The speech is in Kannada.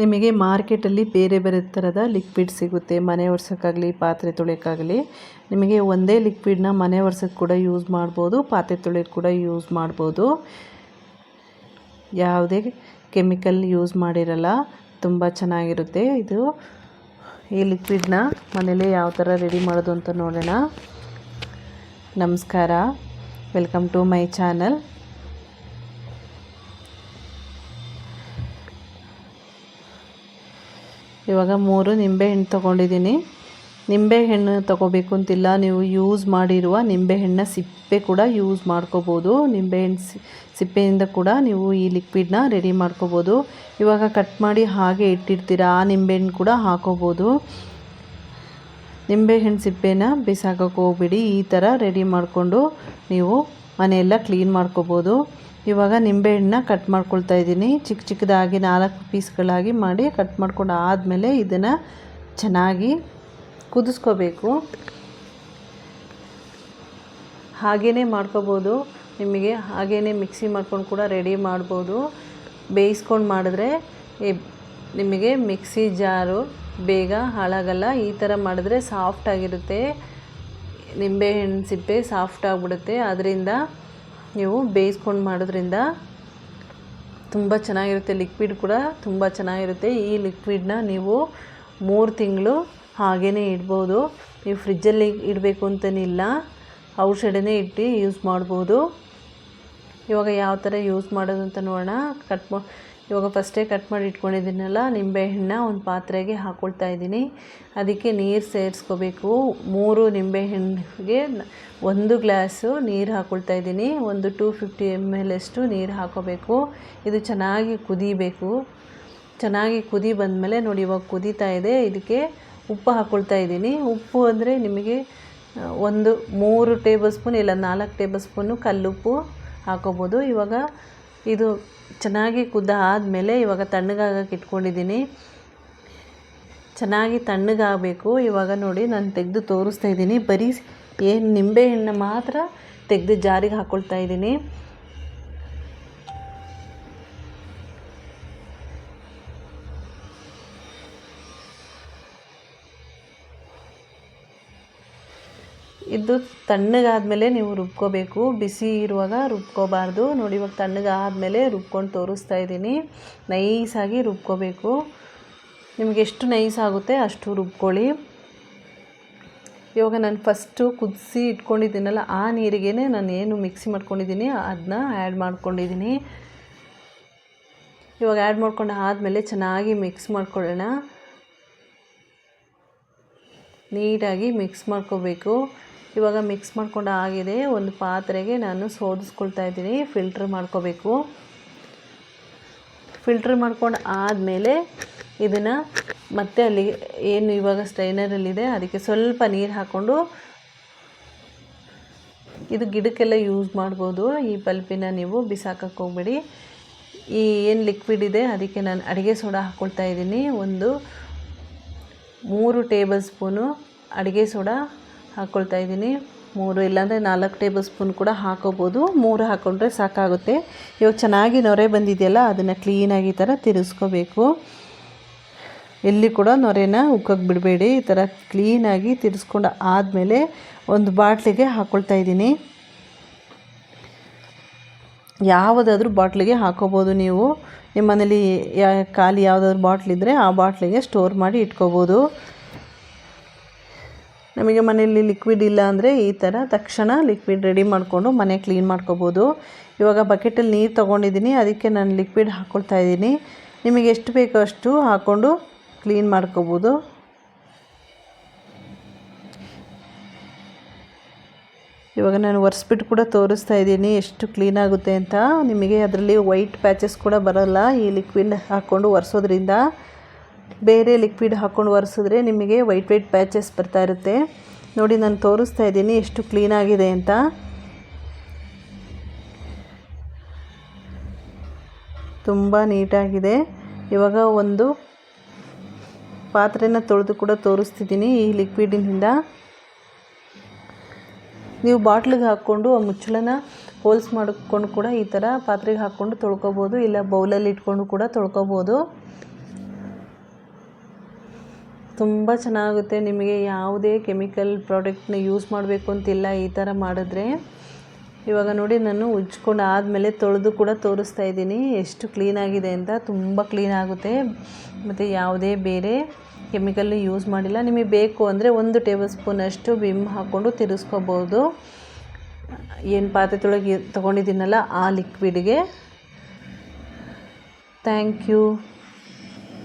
ನಿಮಗೆ ಮಾರ್ಕೆಟಲ್ಲಿ ಬೇರೆ ಬೇರೆ ಥರದ ಲಿಕ್ವಿಡ್ ಸಿಗುತ್ತೆ. ಮನೆ ಒರ್ಸೋಕ್ಕಾಗಲಿ, ಪಾತ್ರೆ ತೊಳೆಯೋಕ್ಕಾಗಲಿ. ನಿಮಗೆ ಒಂದೇ ಲಿಕ್ವಿಡ್ನ ಮನೆ ಒರ್ಸೋಕ್ಕೆ ಕೂಡ ಯೂಸ್ ಮಾಡ್ಬೋದು, ಪಾತ್ರೆ ತೊಳೆಯೋಕ್ಕೆ ಕೂಡ ಯೂಸ್ ಮಾಡ್ಬೋದು. ಯಾವುದೇ ಕೆಮಿಕಲ್ ಯೂಸ್ ಮಾಡಿರಲ್ಲ, ತುಂಬ ಚೆನ್ನಾಗಿರುತ್ತೆ ಇದು. ಈ ಲಿಕ್ವಿಡ್ನ ಮನೇಲಿ ಯಾವ ಥರ ರೆಡಿ ಮಾಡೋದು ಅಂತ ನೋಡೋಣ. ನಮಸ್ಕಾರ. Welcome to my channel. ಇವಾಗ ಮೂರು ನಿಂಬೆಹಣ್ಣು ತೊಗೊಂಡಿದ್ದೀನಿ. ನಿಂಬೆಹಣ್ಣು ತೊಗೋಬೇಕು ಅಂತಿಲ್ಲ. ನೀವು ಯೂಸ್ ಮಾಡಿರುವ ನಿಂಬೆಹಣ್ಣ ಸಿಪ್ಪೆ ಕೂಡ ಯೂಸ್ ಮಾಡ್ಕೋಬೋದು. ನಿಂಬೆಹಣ್ಣು ಸಿಪ್ಪೆಯಿಂದ ಕೂಡ ನೀವು ಈ ಲಿಕ್ವಿಡ್ನ ರೆಡಿ ಮಾಡ್ಕೋಬೋದು. ಇವಾಗ ಕಟ್ ಮಾಡಿ ಹಾಗೆ ಇಟ್ಟಿರ್ತೀರ, ಆ ನಿಂಬೆಹಣ್ಣು ಕೂಡ ಹಾಕೋಬೋದು. ನಿಂಬೆಹಣ್ಣು ಸಿಪ್ಪೆನ ಬಿಸಾಕೋಕೆ ಹೋಗ್ಬಿಡಿ. ಈ ಥರ ರೆಡಿ ಮಾಡಿಕೊಂಡು ನೀವು ಮನೆಯೆಲ್ಲ ಕ್ಲೀನ್ ಮಾಡ್ಕೋಬೋದು. ಇವಾಗ ನಿಂಬೆಹಣ್ಣನ್ನ ಕಟ್ ಮಾಡ್ಕೊಳ್ತಾ ಇದ್ದೀನಿ. ಚಿಕ್ಕ ಚಿಕ್ಕದಾಗಿ ನಾಲ್ಕು ಪೀಸ್ಗಳಾಗಿ ಮಾಡಿ ಕಟ್ ಮಾಡ್ಕೊಂಡು ಆದಮೇಲೆ ಇದನ್ನು ಚೆನ್ನಾಗಿ ಕುದಿಸ್ಕೋಬೇಕು. ಹಾಗೆಯೇ ಮಾಡ್ಕೋಬೋದು. ನಿಮಗೆ ಹಾಗೇ ಮಿಕ್ಸಿ ಮಾಡ್ಕೊಂಡು ಕೂಡ ರೆಡಿ ಮಾಡ್ಬೋದು. ಬೇಯಿಸ್ಕೊಂಡು ಮಾಡಿದ್ರೆ ನಿಮಗೆ ಮಿಕ್ಸಿ ಜಾರು ಬೇಗ ಹಾಳಾಗಲ್ಲ. ಈ ಥರ ಮಾಡಿದ್ರೆ ಸಾಫ್ಟಾಗಿರುತ್ತೆ ನಿಂಬೆಹಣ್ಣು ಸಿಪ್ಪೆ ಸಾಫ್ಟ್ ಆಗಿಬಿಡುತ್ತೆ. ಅದರಿಂದ ನೀವು ಬೇಯಿಸ್ಕೊಂಡು ಮಾಡೋದ್ರಿಂದ ತುಂಬ ಚೆನ್ನಾಗಿರುತ್ತೆ ಲಿಕ್ವಿಡ್ ಕೂಡ, ತುಂಬ ಚೆನ್ನಾಗಿರುತ್ತೆ. ಈ ಲಿಕ್ವಿಡ್ನ ನೀವು ಮೂರು ತಿಂಗಳು ಹಾಗೇ ಇಡ್ಬೋದು. ನೀವು ಫ್ರಿಜ್ಜಲ್ಲಿ ಇಡಬೇಕು ಅಂತೇನಿಲ್ಲ, ಔಷಧಿನೇ ಇಟ್ಟು ಯೂಸ್ ಮಾಡ್ಬೋದು. ಇವಾಗ ಯಾವ ಥರ ಯೂಸ್ ಮಾಡೋದು ಅಂತ ನೋಡೋಣ. ಕಟ್ ಮಾ ಇವಾಗ ಫಸ್ಟೇ ಕಟ್ ಮಾಡಿ ಇಟ್ಕೊಂಡಿದ್ದೀನಲ್ಲ ನಿಂಬೆಹಣ್ಣ ಒಂದು ಪಾತ್ರೆಗೆ ಹಾಕ್ಕೊಳ್ತಾ ಇದ್ದೀನಿ. ಅದಕ್ಕೆ ನೀರು ಸೇರಿಸ್ಕೋಬೇಕು. ಮೂರು ನಿಂಬೆಹಣ್ಣಿಗೆ ಒಂದು ಗ್ಲಾಸು ನೀರು ಹಾಕ್ಕೊಳ್ತಾ ಇದ್ದೀನಿ. ಒಂದು ಟೂ ಫಿಫ್ಟಿ ಎಂ ಎಲ್ ಅಷ್ಟು ನೀರು ಹಾಕೋಬೇಕು. ಇದು ಚೆನ್ನಾಗಿ ಕುದಿಬೇಕು. ಚೆನ್ನಾಗಿ ಕುದಿ ಬಂದಮೇಲೆ ನೋಡಿ ಇವಾಗ ಕುದೀತಾ ಇದೆ. ಇದಕ್ಕೆ ಉಪ್ಪು ಹಾಕ್ಕೊಳ್ತಾ ಇದ್ದೀನಿ. ಉಪ್ಪು ಅಂದರೆ ನಿಮಗೆ ಒಂದು ಮೂರು ಟೇಬಲ್ ಸ್ಪೂನ್ ಇಲ್ಲ ನಾಲ್ಕು ಟೇಬಲ್ ಸ್ಪೂನು ಕಲ್ಲುಪ್ಪು. ಹಾಕೋಬೋದು. ಇವಾಗ ಇದು ಚೆನ್ನಾಗಿ ಕುದ್ದ ಆದಮೇಲೆ ಇವಾಗ ತಣ್ಣಗಾಗಕ್ಕೆ ಇಟ್ಕೊಂಡಿದ್ದೀನಿ. ಚೆನ್ನಾಗಿ ತಣ್ಣಗಾಗಬೇಕು. ಇವಾಗ ನೋಡಿ ನಾನು ತೆಗೆದು ತೋರಿಸ್ತಾ ಇದ್ದೀನಿ. ಬರೀ ಏನು ನಿಂಬೆಹಣ್ಣು ಮಾತ್ರ ತೆಗೆದು ಜಾರಿಗೆ ಹಾಕ್ಕೊಳ್ತಾ ಇದ್ದೀನಿ. ಇದು ತಣ್ಣಗಾದಮೇಲೆ ನೀವು ರುಬ್ಕೋಬೇಕು. ಬಿಸಿ ಇರುವಾಗ ರುಬ್ಕೋಬಾರ್ದು. ನೋಡಿ, ಇವಾಗ ತಣ್ಣಗಾದಮೇಲೆ ರುಬ್ಕೊಂಡು ತೋರಿಸ್ತಾ ಇದ್ದೀನಿ. ನೈಸಾಗಿ ರುಬ್ಕೋಬೇಕು. ನಿಮಗೆ ಎಷ್ಟು ನೈಸ್ ಆಗುತ್ತೆ ಅಷ್ಟು ರುಬ್ಕೊಳ್ಳಿ. ಇವಾಗ ನಾನು ಫಸ್ಟು ಕುದಿಸಿ ಇಟ್ಕೊಂಡಿದ್ದೀನಲ್ಲ, ಆ ನೀರಿಗೆ ನಾನು ಏನು ಮಿಕ್ಸಿ ಮಾಡ್ಕೊಂಡಿದ್ದೀನಿ, ಅದನ್ನ ಆ್ಯಡ್ ಮಾಡ್ಕೊಂಡಿದ್ದೀನಿ. ಇವಾಗ ಆ್ಯಡ್ ಮಾಡ್ಕೊಂಡು ಆದಮೇಲೆ ಚೆನ್ನಾಗಿ ಮಿಕ್ಸ್ ಮಾಡ್ಕೊಳ್ಳೋಣ. ನೀಟಾಗಿ ಮಿಕ್ಸ್ ಮಾಡ್ಕೋಬೇಕು. ಇವಾಗ ಮಿಕ್ಸ್ ಮಾಡ್ಕೊಂಡು ಆಗಿದೆ. ಒಂದು ಪಾತ್ರೆಗೆ ನಾನು ಸೋದಿಸ್ಕೊಳ್ತಾ ಇದ್ದೀನಿ. ಫಿಲ್ಟ್ರ್ ಮಾಡ್ಕೋಬೇಕು. ಫಿಲ್ಟ್ರ್ ಮಾಡ್ಕೊಂಡು ಆದಮೇಲೆ ಇದನ್ನು ಮತ್ತೆ ಅಲ್ಲಿ ಏನು ಇವಾಗ ಸ್ಟ್ರೈನರಲ್ಲಿದೆ ಅದಕ್ಕೆ ಸ್ವಲ್ಪ ನೀರು ಹಾಕ್ಕೊಂಡು ಇದು ಗಿಡಕ್ಕೆಲ್ಲ ಯೂಸ್ ಮಾಡ್ಬೋದು. ಈ ಪಲ್ಪಿನ ನೀವು ಬಿಸಾಕಕ್ಕೆ ಹೋಗ್ಬೇಡಿ. ಈ ಏನು ಲಿಕ್ವಿಡ್ ಇದೆ, ಅದಕ್ಕೆ ನಾನು ಅಡುಗೆ ಸೋಡಾ ಹಾಕ್ಕೊಳ್ತಾ ಇದ್ದೀನಿ. ಒಂದು ಮೂರು ಟೇಬಲ್ ಸ್ಪೂನು ಅಡುಗೆ ಸೋಡಾ ಹಾಕ್ಕೊಳ್ತಾ ಇದ್ದೀನಿ. ಮೂರು ಇಲ್ಲಾಂದರೆ ನಾಲ್ಕು ಟೇಬಲ್ ಸ್ಪೂನ್ ಕೂಡ ಹಾಕೋಬೋದು. ಮೂರು ಹಾಕ್ಕೊಂಡ್ರೆ ಸಾಕಾಗುತ್ತೆ. ಇವಾಗ ಚೆನ್ನಾಗಿ ನೊರೆ ಬಂದಿದೆಯಲ್ಲ, ಅದನ್ನು ಕ್ಲೀನಾಗಿ ಈ ಥರ ತಿರ್ಸ್ಕೋಬೇಕು. ಎಲ್ಲಿ ಕೂಡ ನೊರೆನ ಉಕ್ಕಕ್ಕೆ ಬಿಡಬೇಡಿ. ಈ ಥರ ಕ್ಲೀನಾಗಿ ತಿರ್ಸ್ಕೊಂಡು ಆದಮೇಲೆ ಒಂದು ಬಾಟ್ಲಿಗೆ ಹಾಕ್ಕೊಳ್ತಾ ಇದ್ದೀನಿ. ಯಾವುದಾದ್ರೂ ಬಾಟ್ಲಿಗೆ ಹಾಕೋಬೋದು ನೀವು. ನಿಮ್ಮನೇಲಿ ಯಾ, ಖಾಲಿ ಯಾವುದಾದ್ರೂ ಬಾಟ್ಲಿದ್ರೆ ಆ ಬಾಟ್ಲಿಗೆ ಸ್ಟೋರ್ ಮಾಡಿ ಇಟ್ಕೋಬೋದು. ನಮಗೆ ಮನೆಯಲ್ಲಿ ಲಿಕ್ವಿಡ್ ಇಲ್ಲ ಅಂದರೆ ಈ ಥರ ತಕ್ಷಣ ಲಿಕ್ವಿಡ್ ರೆಡಿ ಮಾಡಿಕೊಂಡು ಮನೆ ಕ್ಲೀನ್ ಮಾಡ್ಕೋಬೋದು. ಇವಾಗ ಬಕೆಟಲ್ಲಿ ನೀರು ತೊಗೊಂಡಿದ್ದೀನಿ ಅದಕ್ಕೆ ನಾನು ಲಿಕ್ವಿಡ್ ಹಾಕ್ಕೊಳ್ತಾ ಇದ್ದೀನಿ ನಿಮಗೆ ಎಷ್ಟು ಬೇಕೋ ಅಷ್ಟು ಹಾಕ್ಕೊಂಡು ಕ್ಲೀನ್ ಮಾಡ್ಕೋಬೋದು. ಇವಾಗ ನಾನು ಒರೆಸ್ಬಿಟ್ಟು ಕೂಡ ತೋರಿಸ್ತಾ ಇದ್ದೀನಿ ಎಷ್ಟು ಕ್ಲೀನ್ ಆಗುತ್ತೆ ಅಂತ. ನಿಮಗೆ ಅದರಲ್ಲಿ ವೈಟ್ ಪ್ಯಾಚಸ್ ಕೂಡ ಬರೋಲ್ಲ, ಈ ಲಿಕ್ವಿಡ್ ಹಾಕ್ಕೊಂಡು ಒರೆಸೋದ್ರಿಂದ. ಬೇರೆ ಲಿಕ್ವಿಡ್ ಹಾಕ್ಕೊಂಡು ಒರೆಸಿದ್ರೆ ನಿಮಗೆ ವೈಟ್ ವೈಟ್ ಪ್ಯಾಚಸ್ ಬರ್ತಾ ಇರುತ್ತೆ. ನೋಡಿ, ನಾನು ತೋರಿಸ್ತಾ ಇದ್ದೀನಿ ಎಷ್ಟು ಕ್ಲೀನಾಗಿದೆ ಅಂತ. ತುಂಬ ನೀಟಾಗಿದೆ. ಇವಾಗ ಒಂದು ಪಾತ್ರೆನ ತೊಳೆದು ಕೂಡ ತೋರಿಸ್ತಿದ್ದೀನಿ ಈ ಲಿಕ್ವಿಡಿನಿಂದ. ನೀವು ಬಾಟ್ಲಿಗೆ ಹಾಕ್ಕೊಂಡು ಆ ಮುಚ್ಚಳನ ಹೋಲ್ಸ್ ಮಾಡಿಕೊಂಡು ಕೂಡ ಈ ಥರ ಪಾತ್ರೆಗೆ ಹಾಕ್ಕೊಂಡು ತೊಳ್ಕೊಬೋದು, ಇಲ್ಲ ಬೌಲಲ್ಲಿ ಇಟ್ಕೊಂಡು ಕೂಡ ತೊಳ್ಕೊಬೋದು. ತುಂಬ ಚೆನ್ನಾಗುತ್ತೆ. ನಿಮಗೆ ಯಾವುದೇ ಕೆಮಿಕಲ್ ಪ್ರಾಡಕ್ಟ್ನ ಯೂಸ್ ಮಾಡಬೇಕು ಅಂತಿಲ್ಲ ಈ ಥರ ಮಾಡಿದ್ರೆ. ಇವಾಗ ನೋಡಿ ನಾನು ಉಜ್ಕೊಂಡು ಆದಮೇಲೆ ತೊಳೆದು ಕೂಡ ತೋರಿಸ್ತಾ ಇದ್ದೀನಿ. ಎಷ್ಟು ಕ್ಲೀನಾಗಿದೆ ಅಂತ. ತುಂಬ ಕ್ಲೀನ್ ಆಗುತ್ತೆ. ಮತ್ತು ಯಾವುದೇ ಬೇರೆ ಕೆಮಿಕಲ್ ಯೂಸ್ ಮಾಡಿಲ್ಲ. ನಿಮಗೆ ಬೇಕು ಅಂದರೆ ಒಂದು ಟೇಬಲ್ ಸ್ಪೂನಷ್ಟು ವಿಮ್ ಹಾಕ್ಕೊಂಡು ತಿರುಗಿಸ್ಕೋಬೋದು ಏನು ಪಾತ್ರೆ ತೊಳಗೆ ತೊಗೊಂಡಿದ್ದೀನಲ್ಲ, ಆ ಲಿಕ್ವಿಡ್ಗೆ ಥ್ಯಾಂಕ್ ಯು